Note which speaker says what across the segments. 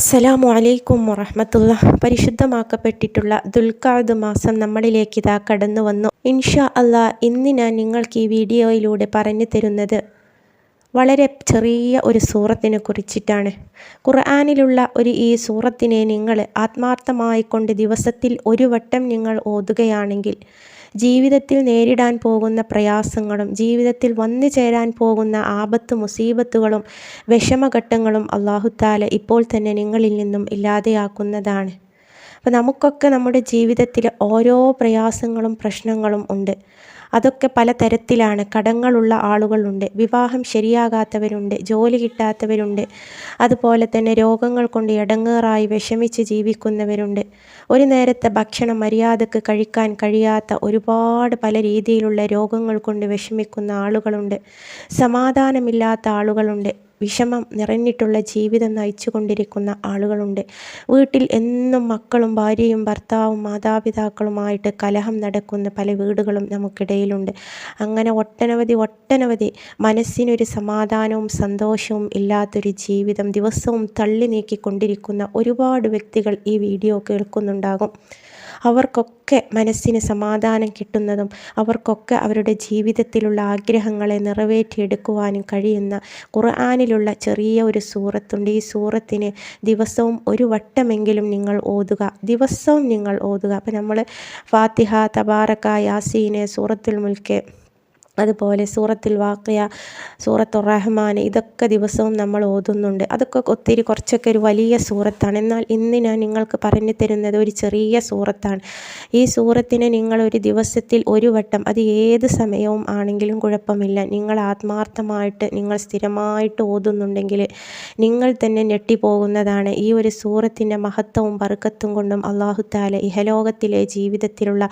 Speaker 1: അസ്സലാമു അലൈക്കും വറഹമത്തുള്ള. പരിശുദ്ധമാക്കപ്പെട്ടിട്ടുള്ള ദുൽഖാദ് മാസം നമ്മളിലേക്ക് ഇതാ കടന്നു വന്നു. ഇൻഷാ അല്ലാ ഇന്ന് ഞാൻ നിങ്ങൾക്ക് ഈ വീഡിയോയിലൂടെ പറഞ്ഞു തരുന്നത് വളരെ ചെറിയ ഒരു സൂറത്തിനെ കുറിച്ചിട്ടാണ്. ഖുർആാനിലുള്ള ഒരു ഈ സൂറത്തിനെ നിങ്ങൾ ആത്മാർത്ഥമായി കൊണ്ട് ദിവസത്തിൽ ഒരു വട്ടം നിങ്ങൾ ഓതുകയാണെങ്കിൽ ജീവിതത്തിൽ നേരിടാൻ പോകുന്ന പ്രയാസങ്ങളും ജീവിതത്തിൽ വന്നു ചേരാൻ പോകുന്ന ആപത്ത് മുസീബത്തുകളും വിഷമഘട്ടങ്ങളും അള്ളാഹുത്താല ഇപ്പോൾ തന്നെ നിങ്ങളിൽ നിന്നും ഇല്ലാതെയാക്കുന്നതാണ്. അപ്പോൾ നമുക്കൊക്കെ നമ്മുടെ ജീവിതത്തിൽ ഓരോ പ്രയാസങ്ങളും പ്രശ്നങ്ങളും ഉണ്ട്. അതൊക്കെ പലതരത്തിലാണ്. കടങ്ങളുള്ള ആളുകളുണ്ട്. വിവാഹം ശരിയാകാത്തവരുണ്ട്. ജോലി കിട്ടാത്തവരുണ്ട്. അതുപോലെ തന്നെ രോഗങ്ങൾ കൊണ്ട് ഇടങ്ങേറായി വിഷമിച്ച് ജീവിക്കുന്നവരുണ്ട്. ഒരു നേരത്തെ ഭക്ഷണം മര്യാദയ്ക്ക് കഴിക്കാൻ കഴിയാത്ത ഒരുപാട് പല രീതിയിലുള്ള രോഗങ്ങൾ കൊണ്ട് വിഷമിക്കുന്ന ആളുകളുണ്ട്. സമാധാനമില്ലാത്ത ആളുകളുണ്ട്. വിഷമം നിറഞ്ഞിട്ടുള്ള ജീവിതം നയിച്ചുകൊണ്ടിരിക്കുന്ന ആളുകളുണ്ട്. വീട്ടിൽ എന്നും മക്കളും ഭാര്യയും ഭർത്താവും മാതാപിതാക്കളുമായിട്ട് കലഹം നടക്കുന്ന പല വീടുകളും നമുക്കിടയിലുണ്ട്. അങ്ങനെ ഒട്ടനവധി ഒട്ടനവധി മനസ്സിനൊരു സമാധാനവും സന്തോഷവും ഇല്ലാത്തൊരു ജീവിതം ദിവസവും തള്ളി നീക്കിക്കൊണ്ടിരിക്കുന്ന ഒരുപാട് വ്യക്തികൾ ഈ വീഡിയോ കേൾക്കുന്നുണ്ടാകും. അവർക്കൊക്കെ മനസ്സിന് സമാധാനം കിട്ടുന്നതും അവർക്കൊക്കെ അവരുടെ ജീവിതത്തിലുള്ള ആഗ്രഹങ്ങളെ നിറവേറ്റിയെടുക്കുവാനും കഴിയുന്ന ഖുർആാനിലുള്ള ചെറിയ ഒരു സൂറത്തുണ്ട്. ഈ സൂറത്തിന് ദിവസവും ഒരു വട്ടമെങ്കിലും നിങ്ങൾ ഓതുക. ദിവസവും നിങ്ങൾ ഓതുക. അപ്പം നമ്മൾ ഫാത്തിഹ തബാറക്ക യാസീന് സൂറത്തുൽ മുൽക്ക് അതുപോലെ സൂറത്തുൽ വാക്കിയ സൂറത്തുർ റഹ്മാൻ ഇതൊക്കെ ദിവസവും നമ്മൾ ഓതുന്നുണ്ട്. അതൊക്കെ ഒത്തിരി കുറച്ചൊക്കെ ഒരു വലിയ സൂറത്താണ്. എന്നാൽ ഇന്ന് ഞാൻ നിങ്ങൾക്ക് പറഞ്ഞു തരുന്നത് ഒരു ചെറിയ സൂറത്താണ്. ഈ സൂറത്തിനെ നിങ്ങൾ ഒരു ദിവസത്തിൽ ഒരു വട്ടം അത് ഏത് സമയവും ആണെങ്കിലും കുഴപ്പമില്ല. നിങ്ങൾ ആത്മാർത്ഥമായിട്ട് നിങ്ങൾ സ്ഥിരമായിട്ട് ഓതുന്നുണ്ടെങ്കിൽ നിങ്ങൾ തന്നെ ഞെട്ടിപ്പോകുന്നതാണ്. ഈ ഒരു സൂറത്തിന്റെ മഹത്വവും ബർക്കത്തും കൊണ്ടും അള്ളാഹു താല ഇഹലോകത്തിലെ ജീവിതത്തിലുള്ള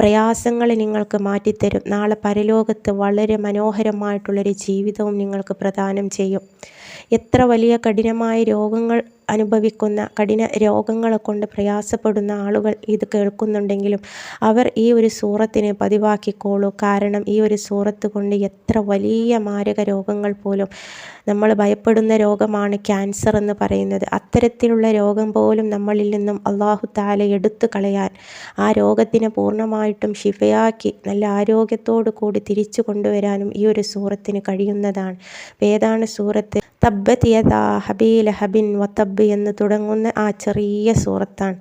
Speaker 1: പ്രയാസങ്ങൾ നിങ്ങൾക്ക് മാറ്റിത്തരും. നാളെ പരലോകത്ത് വളരെ മനോഹരമായിട്ടുള്ളൊരു ജീവിതവും നിങ്ങൾക്ക് പ്രദാനം ചെയ്യും. എത്ര വലിയ കഠിനമായ രോഗങ്ങൾ അനുഭവിക്കുന്ന കഠിന രോഗങ്ങളെ കൊണ്ട് പ്രയാസപ്പെടുന്ന ആളുകൾ ഇത് കേൾക്കുന്നുണ്ടെങ്കിലും അവർ ഈ ഒരു സൂറത്തിനെ പതിവാക്കിക്കോളൂ. കാരണം ഈ ഒരു സൂറത്ത് കൊണ്ട് എത്ര വലിയ മാരക രോഗങ്ങൾ പോലും നമ്മൾ ഭയപ്പെടുന്ന രോഗമാണ് ക്യാൻസർ എന്ന് പറയുന്നത്. അത്തരത്തിലുള്ള രോഗം പോലും നമ്മളിൽ നിന്നും അള്ളാഹു താല എടുത്തു കളയാൻ ആ രോഗത്തിനെ പൂർണമായിട്ടും ശിഫയാക്കി നല്ല ആരോഗ്യത്തോടു കൂടി തിരിച്ചു കൊണ്ടുവരാനും ഈ ഒരു സൂറത്തിന് കഴിയുന്നതാണ്. ഏതാണ് സൂറത്ത്? തബ്ബത് യഥാ ഹബി ലഹബിൻ വത്തബ് എന്ന് തുടങ്ങുന്ന ആ ചെറിയ സൂറത്താണ്.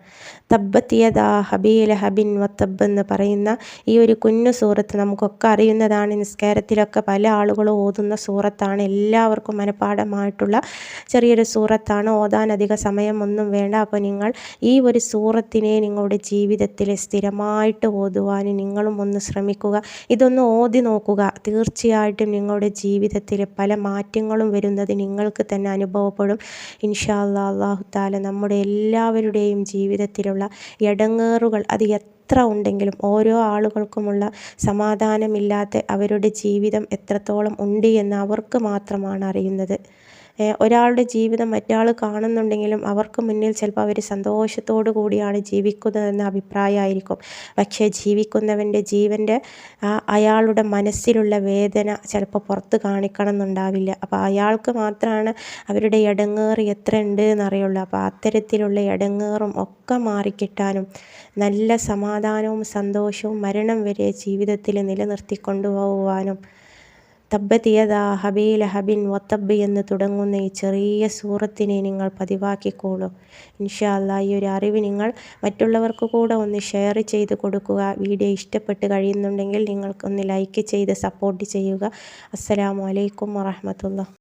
Speaker 1: തബ്ബത് യഥാ ഹബി ലഹബിൻ വത്തബ് എന്ന് പറയുന്ന ഈ ഒരു കുഞ്ഞു സൂറത്ത് നമുക്കൊക്കെ അറിയുന്നതാണ്. നിസ്കാരത്തിലൊക്കെ പല ആളുകളും ഓതുന്ന സൂറത്താണ്. എല്ലാവർക്കും മനഃപ്പാഠമായിട്ടുള്ള ചെറിയൊരു സൂറത്താണ്. ഓതാൻ അധിക സമയമൊന്നും വേണ്ട. അപ്പോൾ നിങ്ങൾ ഈ ഒരു സൂറത്തിനെ നിങ്ങളുടെ ജീവിതത്തിൽ സ്ഥിരമായിട്ട് ഓതുവാൻ നിങ്ങളും ഒന്ന് ശ്രമിക്കുക. ഇതൊന്ന് ഓതി നോക്കുക. തീർച്ചയായിട്ടും നിങ്ങളുടെ ജീവിതത്തിൽ പല മാറ്റങ്ങളും വരുന്നത് നിങ്ങൾക്ക് തന്നെ അനുഭവപ്പെടും. ഇൻഷാ അള്ളാഹു താല നമ്മുടെ എല്ലാവരുടെയും ജീവിതത്തിലുള്ള ഇടങ്ങേറുകൾ അത് എത്ര ഉണ്ടെങ്കിലും ഓരോ ആളുകൾക്കുമുള്ള സമാധാനമില്ലാത്ത അവരുടെ ജീവിതം എത്രത്തോളം ഉണ്ട് എന്ന് അവർക്ക് മാത്രമാണ് അറിയുന്നത്. ഒരാളുടെ ജീവിതം മറ്റാൾ കാണുന്നുണ്ടെങ്കിലും അവർക്ക് മുന്നിൽ ചിലപ്പോൾ അവർ സന്തോഷത്തോടു കൂടിയാണ് ജീവിക്കുന്നതെന്ന അഭിപ്രായമായിരിക്കും. പക്ഷേ ജീവിക്കുന്നവന്റെ ജീവന്റെ അയാളുടെ മനസ്സിലുള്ള വേദന ചിലപ്പോൾ പുറത്ത് കാണിക്കണം എന്നുണ്ടാവില്ല അപ്പോൾ അയാൾക്ക് മാത്രമാണ് അവരുടെ ഇടങ്ങേറ് എത്ര ഉണ്ട് എന്നറിയുള്ളൂ അപ്പോൾ അത്തരത്തിലുള്ള ഇടങ്ങേറും ഒക്കെ മാറിക്കിട്ടാനും നല്ല സമാധാനവും സന്തോഷവും മരണം വരെ ജീവിതത്തിൽ നിലനിർത്തി നിലനിർത്തിക്കൊണ്ടുപോകുവാനും തബ്ബത്തിയതാ ഹബീ ലഹബിൻ വത്തബ് എന്ന് തുടങ്ങുന്ന ഈ ചെറിയ സൂറത്തിനെ നിങ്ങൾ പതിവാക്കിക്കോളൂ. ഇൻഷാല്ല ഈ ഒരു അറിവ് നിങ്ങൾ മറ്റുള്ളവർക്ക് കൂടെ ഒന്ന് ഷെയർ ചെയ്ത് കൊടുക്കുക. വീഡിയോ ഇഷ്ടപ്പെട്ട് കഴിയുന്നുണ്ടെങ്കിൽ നിങ്ങൾക്കൊന്ന് ലൈക്ക് ചെയ്ത് സപ്പോർട്ട് ചെയ്യുക. അസ്സലാമു അലൈക്കും വറഹമത്തുള്ള